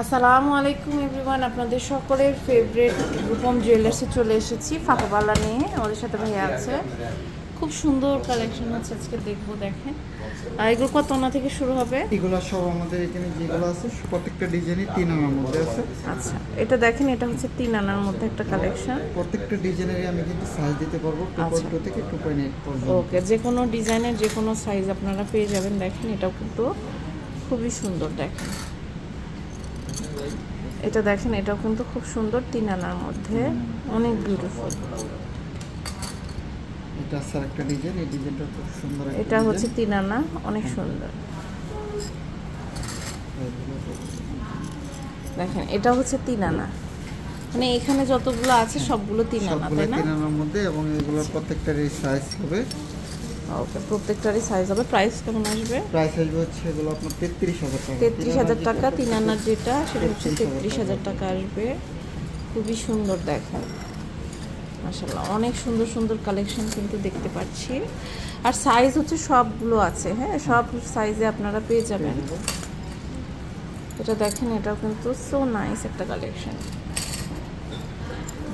আসসালামু আলাইকুম এভরিওয়ান আপনাদের সকলের ফেভারিট রূপম জুয়েলার্সে চলে এসেছি ফাঁকাবালা নিয়ে আমাদের সাথে ভাইয়া আছে। খুব সুন্দর কালেকশন আছে আজকে দেখব দেখেন। আর এগুলো কত আনা থেকে শুরু হবে? এগুলো সব আমাদের এখানে যেগুলো আছে প্রত্যেকটা ডিজাইনই তিন আনার মধ্যে আছে। আচ্ছা এটা দেখেন এটা হচ্ছে তিন আনার মধ্যে একটা কালেকশন প্রত্যেকটা ডিজাইনেরই আমি কিন্তু সাইজ দিতে পারব টু। পয়েন্ট টু থেকে টু পয়েন্ট এইট পর্যন্ত। ওকে যে কোনো ডিজাইনের যে কোনো সাইজ আপনারা পেয়ে যাবেন দেখেন এটাও কিন্তু খুবই সুন্দর দেখেন। এটা দেখেন এটাও কিন্তু খুব সুন্দর তিন আনার মধ্যে। অনেক বিউটিফুল এটা স্যার একটা ডিজাইন এই ডিজাইনটা খুব সুন্দর এটা হচ্ছে। তিন আনা অনেক সুন্দর। দেখেন এটা হচ্ছে তিন আনা। মানে এখানে যতগুলো আছে সবগুলো তিন আনা তাই না? তিন আনার মধ্যে এবং এগুলোর প্রত্যেকটারই সাইজ হবে। ওকে প্রত্যেকটারই সাইজ হবে। প্রাইস কেমন আসবে? প্রাইস আসবে হচ্ছে এগুলো আপনার তেত্রিশ হাজার টাকা। তেত্রিশ হাজার টাকা তিন আনার যেটা সেটা হচ্ছে তেত্রিশ হাজার টাকা। আসবে। খুবই সুন্দর দেখেন মাসাল্লাহ অনেক সুন্দর সুন্দর কালেকশন কিন্তু দেখতে পাচ্ছি। আর সাইজ হচ্ছে সবগুলো আছে হ্যাঁ? সব সাইজে আপনারা পেয়ে যাবেন। এটা দেখেন এটাও কিন্তু সো নাইস একটা কালেকশন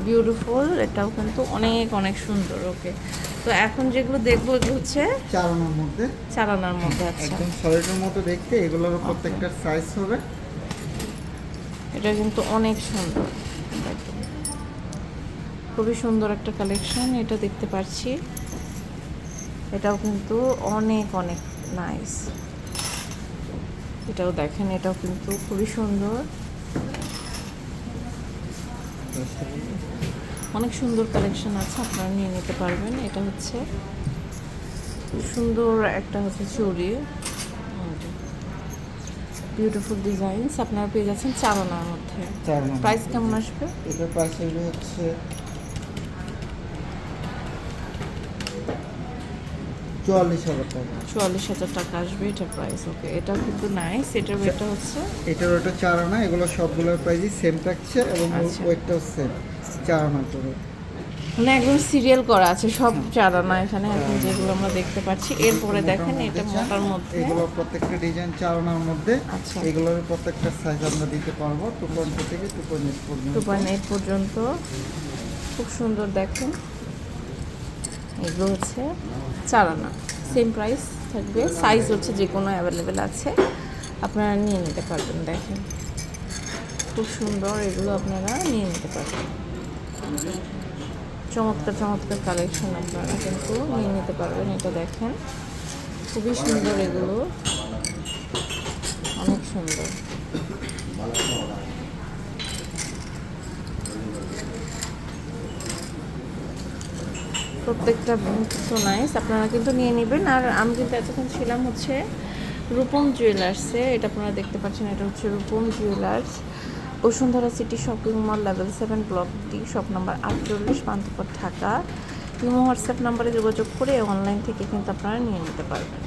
বিউটিফুল এটাও কিন্তু অনেক অনেক সুন্দর ওকে তো এখন যেগুলো দেখব এগুলো হচ্ছে চালানোর মধ্যে। চালানোর মধ্যে আচ্ছা। একদম সলিডের মতো দেখতে এগুলোর প্রত্যেকটার সাইজ হবে। এটা কিন্তু অনেক সুন্দর খুবই সুন্দর একটা কালেকশন এটা দেখতে পাচ্ছি। এটাও কিন্তু অনেক অনেক নাইস এটাও দেখেন এটাও কিন্তু খুবই সুন্দর। অনেক সুন্দর কালেকশন আছে আপনারা নিয়ে নিতে পারবেন। এটা হচ্ছে সুন্দর একটা হচ্ছে চুড়ি। বিউটিফুল ডিজাইনস আপনারা পেয়ে যাচ্ছেন চালানোর মধ্যে। প্রাইস কেমন আসবে? এটার প্রাইস হচ্ছে চুয়াল্লিশ হাজার টাকা। চুয়াল্লিশ হাজার টাকা আসবে এটার প্রাইস ওকে এটা কিন্তু নাইস এটার ওয়েটটা হচ্ছে এটার ওটা চার আনা এগুলো সবগুলোর প্রাইসই সেম থাকছে এবং আচ্ছা। ওয়েটটাও সেম চার আনা করে। মানে একদম সিরিয়াল করা আছে সব চারানা এখানে এখন যেগুলো আমরা দেখতে পাচ্ছি। এরপরে দেখেন এটা মোটার মধ্যে। এগুলো প্রত্যেকটা ডিজাইন চার আনার মধ্যে। আচ্ছা। এগুলোর প্রত্যেকটা সাইজ আমরা দিতে পারব টু পয়েন্ট থেকে টু পয়েন্ট এইট পর্যন্ত। টু পয়েন্ট এইট পর্যন্ত। খুব সুন্দর দেখেন। এগুলো হচ্ছে চারানা। সেম প্রাইস থাকবে। সাইজ হচ্ছে যে কোনো অ্যাভেলেবেল আছে। আপনারা নিয়ে নিতে পারবেন, দেখেন। খুব সুন্দর এগুলো আপনারা নিয়ে নিতে পারবেন। চমৎকার চমৎকার কালেকশন আপনারা কিন্তু নিয়ে নিতে পারবেন, এটা দেখেন। খুবই সুন্দর এগুলো। অনেক সুন্দর। প্রত্যেকটা তো নাইস আপনারা কিন্তু নিয়ে নেবেন। আর আমি কিন্তু এতক্ষণ ছিলাম হচ্ছে রূপম জুয়েলার্সে এটা আপনারা দেখতে পাচ্ছেন, এটা হচ্ছে Rupam jewellers Bashundhara city shopping mall level seven block D shop number আটচল্লিশ, পান্থপথ, ঢাকা। হোয়াটসঅ্যাপ নাম্বারে যোগাযোগ করে অনলাইন থেকে কিন্তু আপনারা নিয়ে নিতে পারবেন।